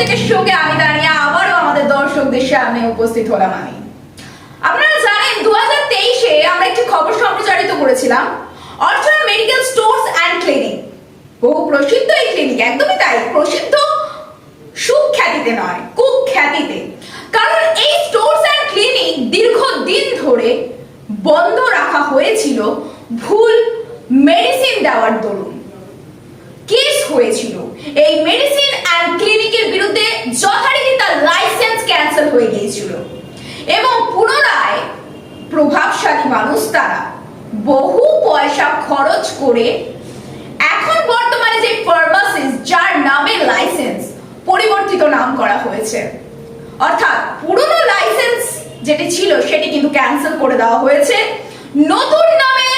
প্রত্যেকের সঙ্গে আমি দাঁড়িয়ে আবারও আমাদের দর্শকদের সামনে উপস্থিত হলাম আমি। আপনারা জানেন দু তেইশে আমরা একটি খবর সম্প্রচারিত করেছিলাম Archana medical stores and clinic বহু প্রসিদ্ধ এই ক্লিনিক একদমই তাই, প্রসিদ্ধ সুখ্যাতিতে নয়, কুখ্যাতিতে। কারণ এই স্টোর্স অ্যান্ড ক্লিনিক দীর্ঘদিন ধরে বন্ধ রাখা হয়েছিল ভুল মেডিসিন দেওয়ার দরুন। কেস হয়েছিল। এই মেডিসিন অ্যান্ড ক্লিনিকের বিরুদ্ধে যথারীতি তার লাইসেন্স ক্যান্সেল হয়ে গিয়েছিল। এবং পুনরায় প্রভাবশালী মানুষ তারা বহু পয়সা খরচ করে এখন বর্তমানে যে ফার্মাসিস্ট যার নামে লাইসেন্স পরিবর্তিত নাম করা হয়েছে। অর্থাৎ পুরনো লাইসেন্স যেটি ছিল সেটি কিন্তু ক্যান্সেল করে দেওয়া হয়েছে। নতুন নামে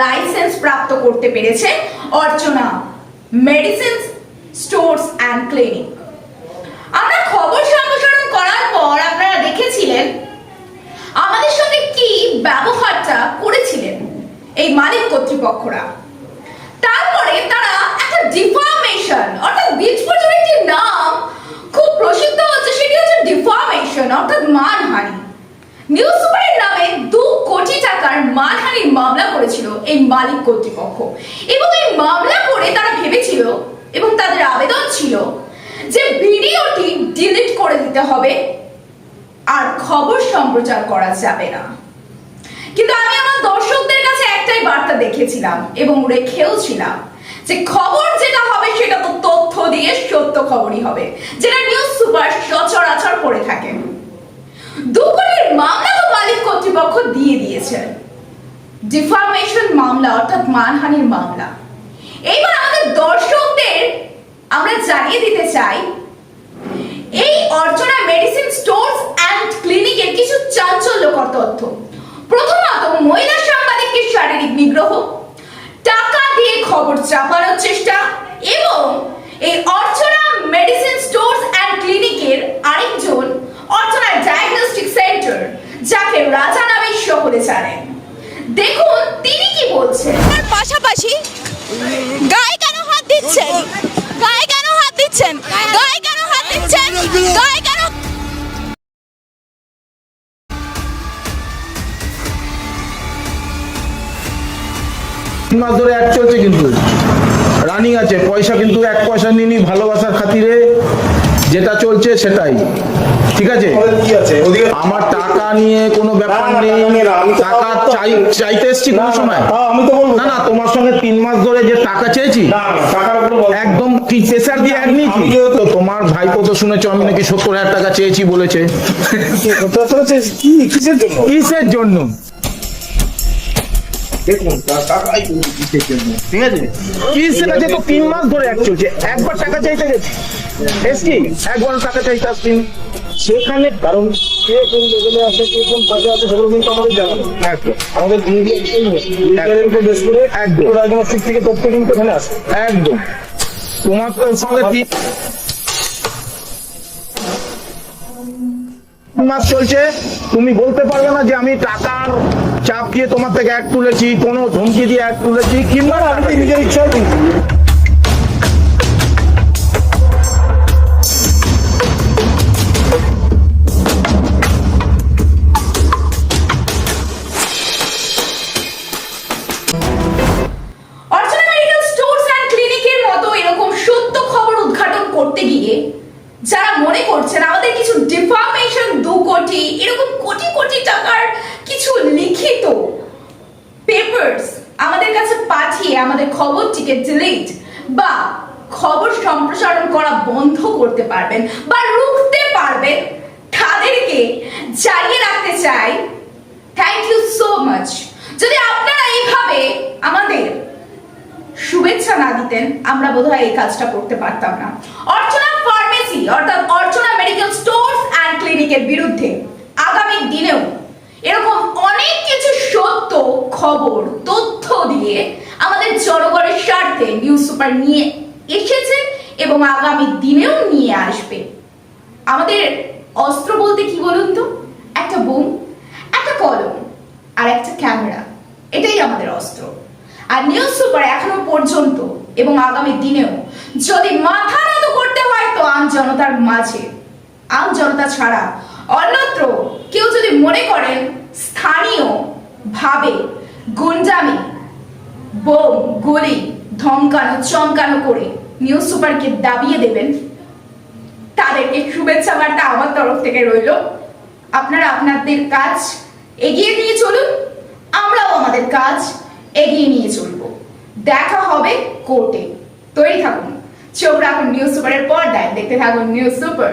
লাইসেন্স প্রাপ্ত করতে পেরেছে Archana medicines stores and clinic আমরা খবর সম্প্রসারণ করার পর আপনারা দেখেছিলেন আমাদের সঙ্গে কি ব্যবহারটা করেছিলেন এই মালিক কর্তৃপক্ষরা। তারপরে তারা একটা ডিফার্মেশন অর্থাৎ বীজপুরের একটি নাম, খুব প্রসিদ্ধ হচ্ছে, সেটি হচ্ছে ডিফার্মেশন অর্থাৎ মানহানি। নিউজ সুপারের নামে দু কোটি টাকার মানহানির মামলা করেছিল এই মালিক কর্তৃপক্ষ। এবং এই মামলা করে তারা ভেবেছিল এবং তাদের আবেদন ছিল যে ভিডিওটি ডিলিট করে দিতে হবে আর খবর সম্প্রচার করা যাবে না। কিন্তু আমি আমার দর্শকদের কাছে একটাই বার্তা দেখেছিলাম এবং রেখেও ছিলাম যে খবর যেটা হবে সেটা তো তথ্য দিয়ে সত্য খবরই হবে, যেটা নিউজ সুপার সচরাচর করে থাকে। দুকলির মামলা তো মালিক কর্তৃপক্ষ দিয়ে দিয়েছে। ডিফার্মেশন মামলা, অর্থাৎ মানহানির মামলা। এইবার আমাদের দর্শকদের আমরা জানিয়ে দিতে চাই, এই অর্চনা মেডিসিন স্টোরস অ্যান্ড ক্লিনিকের কিছু চাঞ্চল্যকর তথ্য। প্রথমত, মহিলা সাংবাদিককে শারীরিক নিগ্রহ, টাকা দিয়ে খবর চাপানোর চেষ্টা এবং এই অর্চনা মেডিসিন স্টোরস অ্যান্ড ক্লিনিকের আরেকজন অর্চনা যাকে রাজা নামে সকলে জানেন দেখুন তিনি কি বলছেন? তার পাশাপাশি গায়ে কেন হাত দিচ্ছেন? গায়ে কেন হাত দিচ্ছেন? গায়ে কেন হাত দিচ্ছেন? গায়ে কেন তিন মাস ধরে অ্যাড চলছে কিন্তু। রানিং আছে পয়সা কিন্তু এক পয়সা নিনি ভালোবাসার খাতিরে যেটা চলছে সেটাই। ঠিক আছে? আমার টাকা নিয়ে কোনো ব্যাপার নেই। টাকা চাই চাইতে এসছি কোনো সময়? তাও আমি তো বলব। না না তোমার সঙ্গে তিন মাস ধরে যে টাকা চেয়েছি একদম প্রেসার দিয়ে এক নিয়েছি? তো তোমার ভাইপো তো শুনেছো আমি নাকি সত্তর হাজার টাকা চেয়েছি বলেছে। কিসের জন্য? দেখুন টাকাই ঠিক আছে? কিসের কাছে তো তিন মাস ধরে এক চলছে। একবার টাকা চাইতে গেছি। এসছি একবার টাকা সেখানে কারণ কে কোন লেভেলে আছে কে কোন পদে আছে সেগুলো কিন্তু আমাদের জানা নেই। আমাদের উপর বেশ করে একদম। ডায়াগনস্টিক থেকে তথ্য কিন্তু এখানে আসে। একদম। তোমার সঙ্গে মাস চলছে। তুমি বলতে পারবে না যে আমি টাকার চাপ দিয়ে তোমার থেকে এক তুলেছি কোনো ধমকি দিয়ে এক তুলেছি কিংবা আমি নিজের ইচ্ছায় কিছু লিখিত পেপারস আমাদের কাছে পাঠিয়ে আমাদের খবরটিকে ডিলিট বা খবর সম্প্রসারণ করা বন্ধ করতে পারবেন বা রুখতে পারবেন। তাদেরকে জানিয়ে রাখতে চাই থ্যাংক ইউ সো মাচ যদি আপনারা এইভাবে আমাদের শুভেচ্ছা না দিতেন, আমরা বোধহয় এই কাজটা করতে পারতাম না। অর্চনা ফার্মেসি অর্থাৎ অর্চনা মেডিকেল স্টোরস অ্যান্ড ক্লিনিকের বিরুদ্ধে আগামী দিনেও এরকম অনেক কিছু সত্য, খবর, তথ্য দিয়ে আমাদের জনগণের স্বার্থে নিউজ সুপার নিয়ে এসেছে এবং আগামী দিনেও নিয়ে আসবে। আমাদের অস্ত্র বলতে কি বলুন তো? একটা বুম, একটা কলম আর একটা ক্যামেরা, এটাই আমাদের অস্ত্র। আর নিউজ সুপার এখনও পর্যন্ত এবং আগামী দিনেও যদি মাথা নত করতে হয় তো আম জনতার মাঝে। আম জনতা ছাড়া অন্যত্র কেউ যদি মনে করেন স্থানীয় ভাবে গুন্ডামি বোম, গুলি, ধমকানো, চমকানো করে নিউজ সুপারকে দাবিয়ে দেবেন, তাদেরকে শুভেচ্ছা বার্তা আমার তরফ থেকে রইল। আপনারা আপনাদের কাজ এগিয়ে নিয়ে চলুন, আমরাও আমাদের কাজ এগিয়ে নিয়ে চলবো। দেখা হবে কোর্টে। তৈরি থাকুন। চোখ রাখুন নিউজ সুপারের পর্দায়। দেখতে থাকুন news super